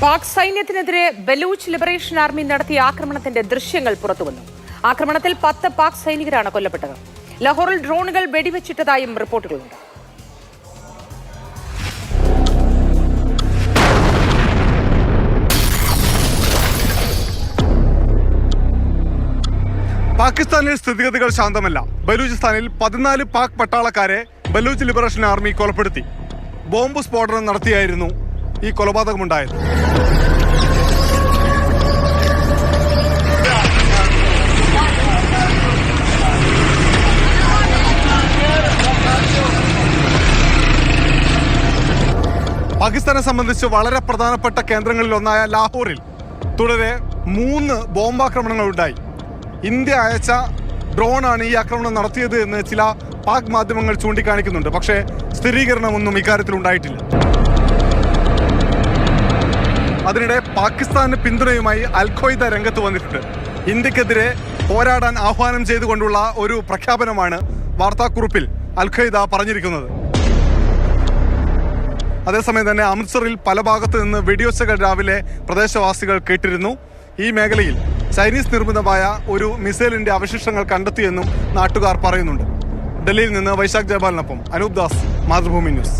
പാക് സൈന്യത്തിനെതിരെ Baloch liberation army നടത്തിയ ആക്രമണത്തിന്റെ ദൃശ്യങ്ങൾ പുറത്തുവന്നു. ആക്രമണത്തിൽ പത്ത് പാക് സൈനികരാണ് കൊല്ലപ്പെട്ടത്. ലഹോറിൽ ഡ്രോണുകൾ വെടിവെച്ചിട്ടതായും റിപ്പോർട്ടുകളുണ്ട്. പാകിസ്ഥാനിൽ സ്ഥിതിഗതികൾ ശാന്തമല്ല. ബലൂചിസ്ഥാനിൽ പതിനാല് പാക് പട്ടാളക്കാരെ ബലൂച്ച് ലിബറേഷൻ ആർമി കൊലപ്പെടുത്തി. ബോംബ് സ്ഫോടനം നടത്തിയായിരുന്നു ഈ കൊലപാതകമുണ്ടായത്. പാകിസ്ഥാനെ സംബന്ധിച്ച് വളരെ പ്രധാനപ്പെട്ട കേന്ദ്രങ്ങളിൽ ഒന്നായ ലാഹോറിൽ തുടരെ മൂന്ന് ബോംബാക്രമണങ്ങൾ ഉണ്ടായി ഇന്ത്യ അയച്ച ഡ്രോണാണ് ഈ ആക്രമണം നടത്തിയത് എന്ന് ചില പാക് മാധ്യമങ്ങൾ ചൂണ്ടിക്കാണിക്കുന്നുണ്ട്. പക്ഷേ സ്ഥിരീകരണമൊന്നും ഇക്കാര്യത്തിൽ ഉണ്ടായിട്ടില്ല അതിനിടെ പാകിസ്ഥാന് പിന്തുണയുമായി അൽഖ്വയ്ദ രംഗത്ത് വന്നിട്ടുണ്ട്. ഇന്ത്യക്കെതിരെ പോരാടാൻ ആഹ്വാനം ചെയ്തുകൊണ്ടുള്ള ഒരു പ്രഖ്യാപനമാണ് വാർത്താക്കുറിപ്പിൽ അൽഖയ്ദ പറഞ്ഞിരിക്കുന്നത്. അതേസമയം തന്നെ അമൃത്സറിൽ പല ഭാഗത്തു നിന്ന് വെടിയൊച്ചകൾ രാവിലെ പ്രദേശവാസികൾ കേട്ടിരുന്നു. ഈ മേഖലയിൽ ചൈനീസ് നിർമ്മിതമായ ഒരു മിസൈലിന്റെ അവശിഷ്ടങ്ങൾ കണ്ടെത്തിയെന്നും നാട്ടുകാർ പറയുന്നുണ്ട്. ഡൽഹിയിൽ നിന്ന് വൈശാഖ് ജയപാലിനൊപ്പം അനൂപ് ദാസ് മാതൃഭൂമി ന്യൂസ്.